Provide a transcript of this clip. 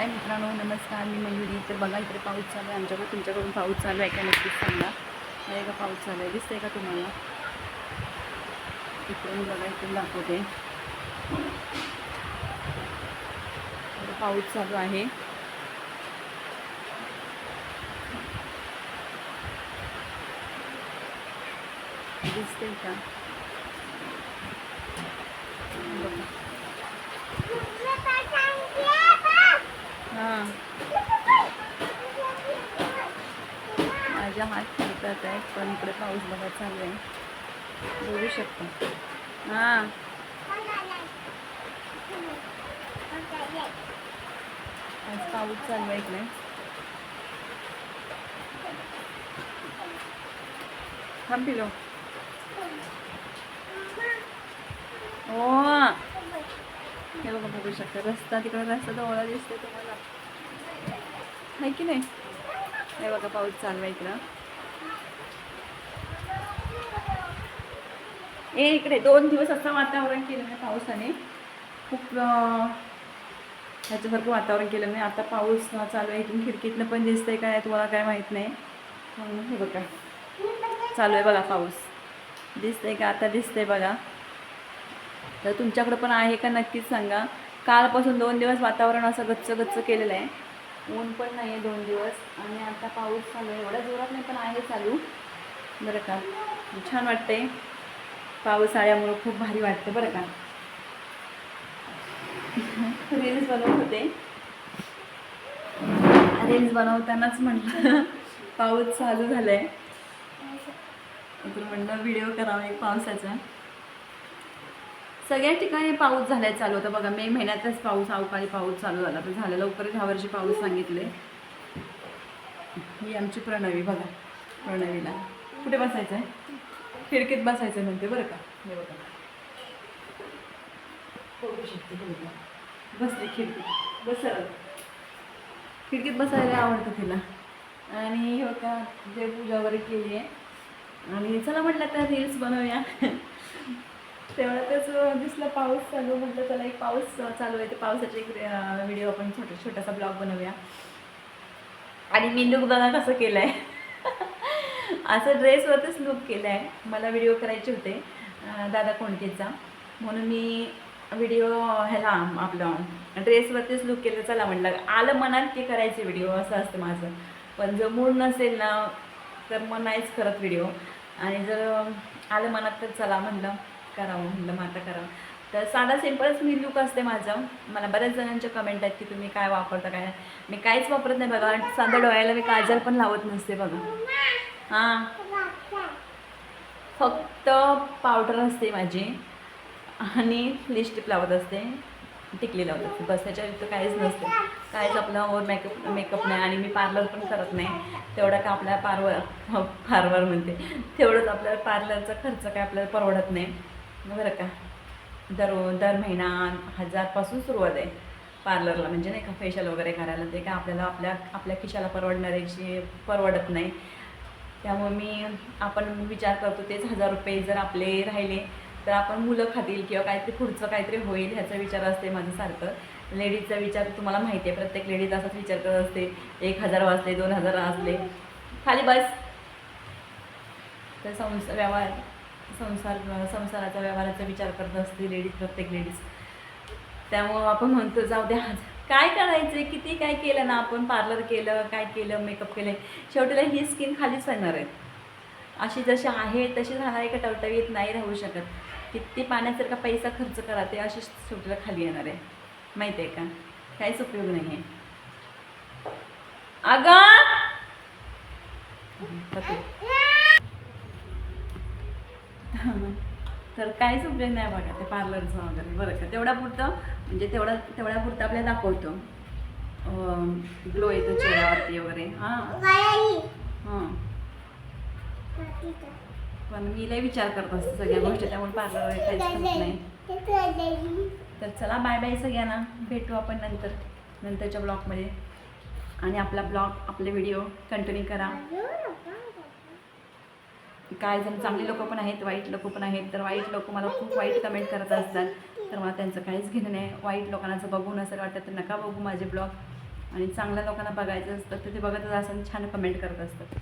हाय मित्रांनो नमस्कार. मी मयुरी. तर बघा इकडे पाऊस चालू आहे. आमच्याकडे तुमच्याकडून पाऊस चालू आहे का नक्कीच सांगा. आहे का पाऊस चालू आहे. दिसतंय का तुम्हाला? इकडून बघा इकडून दाखवते. पाऊस चालू आहे. दिसतंय का बघा हां माझ्या हात फिरतात आहेत पण इकडे पाऊस बघा चालू आहे. बघू शकतो. हां. आज पाऊस चालू आहे इकडे. थांब पिलो. हो. हे बघा बघू शकता. रस्ता तिकडे रस्ता डोळा दिसतोय तुम्हाला. आहे की नाही? हे बघा पाऊस चालू आहे इकडं. ए इकडे दोन दिवस असं वातावरण केलं नाही पावसाने. खूप ह्याच्यासारखं वातावरण केलं. नाही आता पाऊस चालू आहे इथून खिडकीतनं पण दिसतंय काय तुम्हाला काय माहीत नाही. म्हणून हे बघा चालू आहे बघा पाऊस. दिसतंय का? आता दिसतंय बघा. तर तुमच्याकडं पण आहे का नक्कीच सांगा. कालपासून दोन दिवस वातावरण असं गच्च गच्च केलेलं आहे. ऊन पण नाही आहे दोन दिवस. आणि आता पाऊस चालू आहे. एवढ्या जोरात नाही पण आहे चालू. बरं का. छान वाटतंय. पावसाळ्यामुळं खूप भारी वाटतं बरं का? रील्स बनवत होते. रील्स बनवतानाच म्हटलं पाऊस चालू झालं आहे तर म्हणलं व्हिडिओ करावा एक पावसाचा. सगळ्या ठिकाणी पाऊस झालाय चालू. होता बघा मे महिन्यातच पाऊस अवकाळी पाऊस चालू झाला. तर झालं लवकरच ह्या वर्षी पाऊस सांगितले ही आमची प्रणवी बघा प्रणवीला. कुठे बसायचं आहे खिडकीत बसायचं म्हणते बरं का? हे बघा. बघू शकते. बसले खिडकीत. बस खिडकीत बसायला आवडतं तिला. आणि हे बघा देवपूजा वगैरे केली आहे. आणि चला म्हटलं तर रील्स बनवूया. तेवढ्यातच दिसलं पाऊस चालू. म्हटलं चला एक पाऊस चालू आहे. ते पावसाचे एक व्हिडिओ आपण छोटा छोटासा ब्लॉग बनवूया. आणि मी लुक बघा कसं केलं आहे असं ड्रेसवरतीच लुक केलं आहे मला व्हिडिओ करायचे होते. दादा कोणतेचा? म्हणून मी व्हिडिओ ह्याला आपलं ड्रेसवरतीच लुक केलं. चला म्हटलं आलं मनात की करायचे व्हिडिओ असं असतं माझं. पण जर मूड नसेल ना तर मग नाहीच करत व्हिडिओ आणि जर आलं मनात तर चला म्हणलं करावं म्हटलं मग आता करावं. तर साधा सिम्पलच मी लुक असते माझं. मला बऱ्याच जणांच्या कमेंट आहेत की तुम्ही काय वापरता काय? मी काहीच वापरत नाही बघा. आणि साधा डोळ्याला मी काजल पण लावत नसते बघा. हां. फक्त पावडर असते माझी आणि लिपस्टिक लावत असते टिकली लावत असते. बस त्याच्या व्यतिरिक्त काहीच नसते. काहीच आपलं ओवर मेकअप मेकअप नाही आणि मी पार्लर पण करत नाही. तेवढं का आपल्या पार्वर हो, पार्लर म्हणते. तेवढंच आपल्या पार्लरचा खर्च काय आपल्याला परवडत नाही. बरं का. दर दर महिना हजारपासून सुरुवात आहे पार्लरला. म्हणजे नाही का फेशियल वगैरे करायला ते का आपल्याला आपल्या आपल्या खिशाला परवडणाऱ्याची परवडत नाही. त्यामुळे मी आपण विचार करतो तेच हजार रुपये जर आपले राहिले तर आपण मुलं खातील किंवा काहीतरी पुढचं काहीतरी होईल ह्याचा विचार असते माझं सारखं लेडीजचा विचार तुम्हाला माहिती आहे प्रत्येक लेडीज असाच विचार करत असते एक हजार वाजले दोन हजार वाजले खाली बस. तर संसार व्यवहार संसार संसाराचा व्यवहाराचा विचार करत असते लेडीज प्रत्येक लेडीज. त्यामुळं आपण म्हणतो जाऊ द्या काय करायचं किती काय केलं ना? आपण पार्लर केलं काय केलं मेकअप केलं शेवटीला ही स्किन खालीच राहणार आहे. अशी जशी आहे तशी राहणार आहे का टवटवीत नाही राहू शकत. किती पाण्यासारखा पैसा खर्च करा ते अशी शेवटीला खाली येणार आहे. माहिती आहे का? काहीच उपयोग नाही आहे अगं पते. तर काहीच उपयोग नाही बघा ते पार्लरचं वगैरे. बरं का? तेवढा पुरतं म्हणजे तेवढा तेवढ्या पुरतं आपल्याला दाखवतो. ग्लो येतो चेहऱ्यावरती वगैरे. हां. हां. पण मी लय विचार करत असते सगळ्या गोष्टी त्यामुळे पार्लर काहीच करत नाही. तर चला बाय बाय सगळ्यांना. भेटू आपण नंतर नंतरच्या ब्लॉगमध्ये आणि आपला ब्लॉग आपले व्हिडिओ कंटिन्यू करा. काय जण चांगले लोक पण आहेत वाईट लोक पण आहेत. तर वाईट लोक मला खूप वाईट कमेंट करत असतात. तर मला त्यांचं काहीच घेणं नाही. वाईट लोकांना जर बघून असं वाटतं तर नका बघू माझे ब्लॉग आणि चांगल्या लोकांना बघायचं असतं तर ते बघतच असं छान कमेंट करत असतात.